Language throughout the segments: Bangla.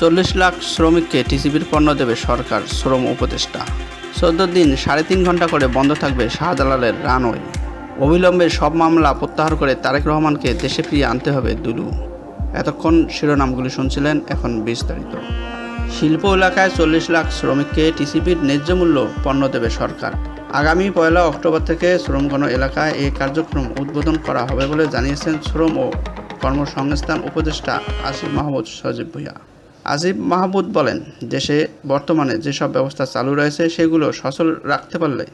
চল্লিশ লাখ শ্রমিককে টিসিবির পণ্য দেবে সরকার শ্রম উপদেষ্টা। চোদ্দ দিন সাড়ে তিন ঘণ্টা করে বন্ধ থাকবে শাহজালালের রানওয়ে। অবিলম্বে সব মামলা প্রত্যাহার করে তারেক রহমানকে দেশে ফিরিয়ে আনতে হবে দুলু। এতক্ষণ শিরোনামগুলি শুনছিলেন এখন বিস্তারিত। শিল্প এলাকায় চল্লিশ লাখ শ্রমিককে টিসিবির ন্যায্য মূল্য পণ্য দেবে সরকার। আগামী পয়লা অক্টোবর থেকে শ্রমগণ এলাকায় এই কার্যক্রম উদ্বোধন করা হবে বলে জানিয়েছেন শ্রম ও কর্মসংস্থান উপদেষ্টা আসিফ মাহমুদ সজীব ভুইয়া। আসিফ মাহমুদ বলেন দেশে বর্তমানে যেসব ব্যবস্থা চালু রয়েছে সেগুলো সচল রাখতে পারলে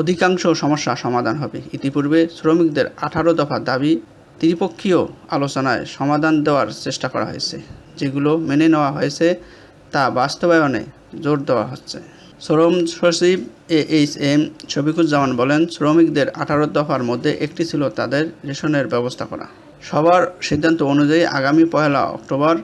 অধিকাংশ সমস্যা সমাধান হবে। ইতিপূর্বে শ্রমিকদের আঠারো দফা দাবি ত্রিপক্ষীয় আলোচনায় সমাধান দেওয়ার চেষ্টা করা হয়েছে। যেগুলো মেনে নেওয়া হয়েছে তা বাস্তবায়নে জোর দেওয়া হচ্ছে। শ্রম সচিব এ এইচ এম শফিকুজ্জামান বলেন, শ্রমিকদের আঠারো দফার মধ্যে একটি ছিল তাদের রেশনের ব্যবস্থা করা সবার সিদ্ধান্ত অনুযায়ী আগামী পয়লা অক্টোবর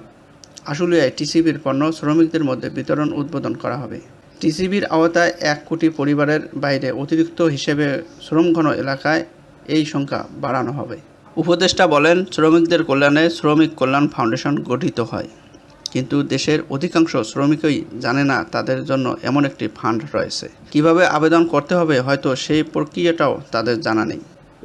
আশুলিয়ায় টিসিবির পণ্য শ্রমিকদের মধ্যে বিতরণ উদ্বোধন করা হবে। টিসিবির আওতায় এক কোটি পরিবারের বাইরে অতিরিক্ত হিসেবে শ্রমঘন এলাকায় এই সংখ্যা বাড়ানো হবে। উপদেষ্টা বলেন, শ্রমিকদের কল্যাণে শ্রমিক কল্যাণ ফাউন্ডেশন গঠিত হয়। কিন্তু দেশের অধিকাংশ শ্রমিকই জানে না তাদের জন্য এমন একটি ফান্ড রয়েছে। কীভাবে আবেদন করতে হবে হয়তো সেই প্রক্রিয়াটাও তাদের জানা নেই।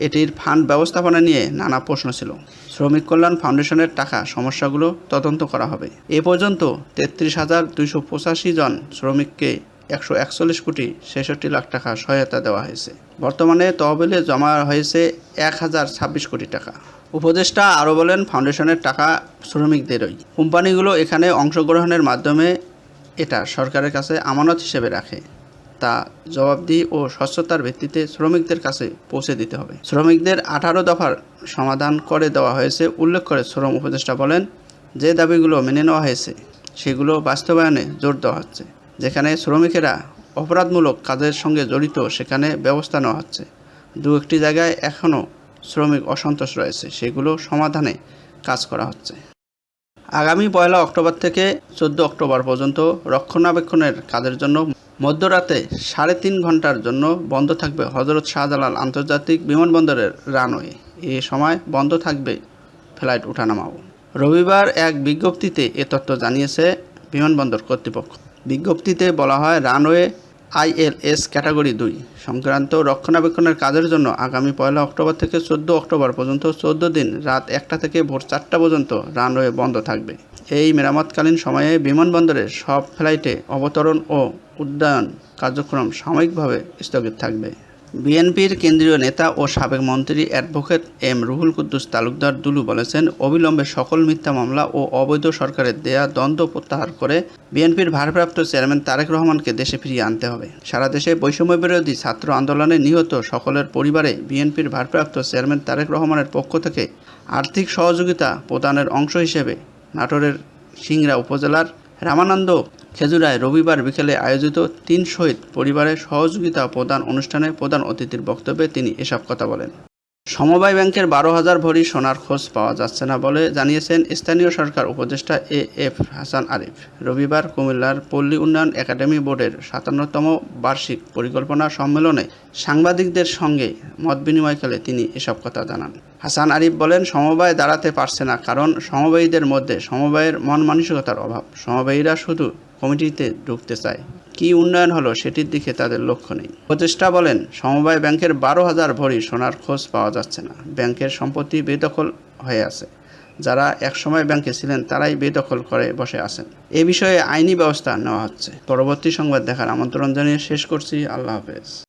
এটির ফান্ড ব্যবস্থাপনা নিয়ে নানা প্রশ্ন ছিল। শ্রমিক কল্যাণ ফাউন্ডেশনের টাকা সমস্যাগুলো তদন্ত করা হবে। এ পর্যন্ত তেত্রিশ হাজার দুইশো পঁচাশি জন শ্রমিককে একশো একচল্লিশ কোটি ছেষট্টি লাখ টাকা সহায়তা দেওয়া হয়েছে। বর্তমানে তহবিলে জমা হয়েছে এক হাজার ছাব্বিশ কোটি টাকা। উপদেষ্টা আরও বলেন, ফাউন্ডেশনের টাকা শ্রমিকদেরই। কোম্পানিগুলো এখানে অংশগ্রহণের মাধ্যমে এটা সরকারের কাছে আমানত হিসেবে রাখে। তা জবাবদিহি ও স্বচ্ছতার ভিত্তিতে শ্রমিকদের কাছে পৌঁছে দিতে হবে। শ্রমিকদের আঠারো দফার সমাধান করে দেওয়া হয়েছে। উল্লেখ করে শ্রম উপদেষ্টা বলেন, যে দাবিগুলো মেনে নেওয়া হয়েছে, সেগুলো বাস্তবায়নে জোর দেওয়া হচ্ছে, যেখানে শ্রমিকেরা অপরাধমূলক কাজের সঙ্গে জড়িত, সেখানে ব্যবস্থা নেওয়া হচ্ছে। দু একটি জায়গায় এখনও শ্রমিক অসন্তোষ রয়েছে, সেগুলো সমাধানে কাজ করা হচ্ছে। আগামী পয়লা অক্টোবর থেকে চোদ্দ অক্টোবর পর্যন্ত রক্ষণাবেক্ষণের কাজের জন্য মধ্যরাতে সাড়ে তিন ঘণ্টার জন্য বন্ধ থাকবে হজরত শাহজালাল আন্তর্জাতিক বিমানবন্দরের রানওয়ে। এ সময় বন্ধ থাকবে ফ্লাইট ওঠানামাও রবিবার এক বিজ্ঞপ্তিতে এ তথ্য জানিয়েছে বিমানবন্দর কর্তৃপক্ষ। বিজ্ঞপ্তিতে বলা হয়, রানওয়ে আইএলএস ক্যাটাগরি দুই। সংক্রান্ত রক্ষণাবেক্ষণের কাজের জন্য আগামী পয়লা অক্টোবর থেকে চোদ্দ অক্টোবর পর্যন্ত চোদ্দ দিন রাত একটা থেকে ভোর চারটা পর্যন্ত রানওয়ে বন্ধ থাকবে। এই মেরামতকালীন সময়ে বিমানবন্দরের সব ফ্লাইটে অবতরণ ও উড্ডয়ন কার্যক্রম সাময়িকভাবে স্থগিত থাকবে। বিএনপির কেন্দ্রীয় নেতা ও সাবেক মন্ত্রী অ্যাডভোকেট এম রুহুল কুদ্দুস তালুকদার দুলু বলেছেন, অবিলম্বে সকল মিথ্যা মামলা ও অবৈধ সরকারের দেয়া দ্বন্দ্ব প্রত্যাহার করে বিএনপির ভারপ্রাপ্ত চেয়ারম্যান তারেক রহমানকে দেশে ফিরিয়ে আনতে হবে। সারা দেশে বৈষম্য বিরোধী ছাত্র আন্দোলনে নিহত সকলের পরিবারে বিএনপির ভারপ্রাপ্ত চেয়ারম্যান তারেক রহমানের পক্ষ থেকে আর্থিক সহযোগিতা প্রদানের অংশ হিসেবে নাটোরের সিংড়া উপজেলার রামানন্দ খেজুরায় রবিবার বিকেলে আয়োজিত তিন শহীদ পরিবারের সহযোগিতা প্রদান অনুষ্ঠানে প্রধান অতিথির বক্তব্যে তিনি এসব কথা বলেন। সমবায় ব্যাংকের বারো হাজার ভরি সোনার খোঁজ পাওয়া যাচ্ছে না বলে জানিয়েছেন স্থানীয় সরকার উপদেষ্টা এ এফ হাসান আরিফ। রবিবার কুমিল্লার পল্লী উন্নয়ন একাডেমি বোর্ডের সাতান্নতম বার্ষিক পরিকল্পনা সম্মেলনে সাংবাদিকদের সঙ্গে মত বিনিময়কালে তিনি এসব কথা জানান। হাসান আরিফ বলেন, সমবায় দাঁড়াতে পারছে না কারণ সমবায়ীদের মধ্যে সমবায়ের মন মানসিকতার অভাব। সমবায়ীরা শুধু কমিটিতে ঢুকতে চায়। কী উন্নয়ন হলো সেটির দিকে তাদের লক্ষ্য নেই। প্রচেষ্টা বলেন, সমবায় ব্যাংকের বারো হাজার ভরি সোনার খোঁজ পাওয়া যাচ্ছে না। ব্যাংকের সম্পত্তি বেদখল হয়ে আছে। যারা একসময় ব্যাংকে ছিলেন, তারাই বেদখল করে বসে আছেন। এ বিষয়ে আইনি ব্যবস্থা নেওয়া হচ্ছে। পরবর্তী সংবাদ দেখার আমন্ত্রণ জানিয়ে শেষ করছি। আল্লাহ হাফেজ।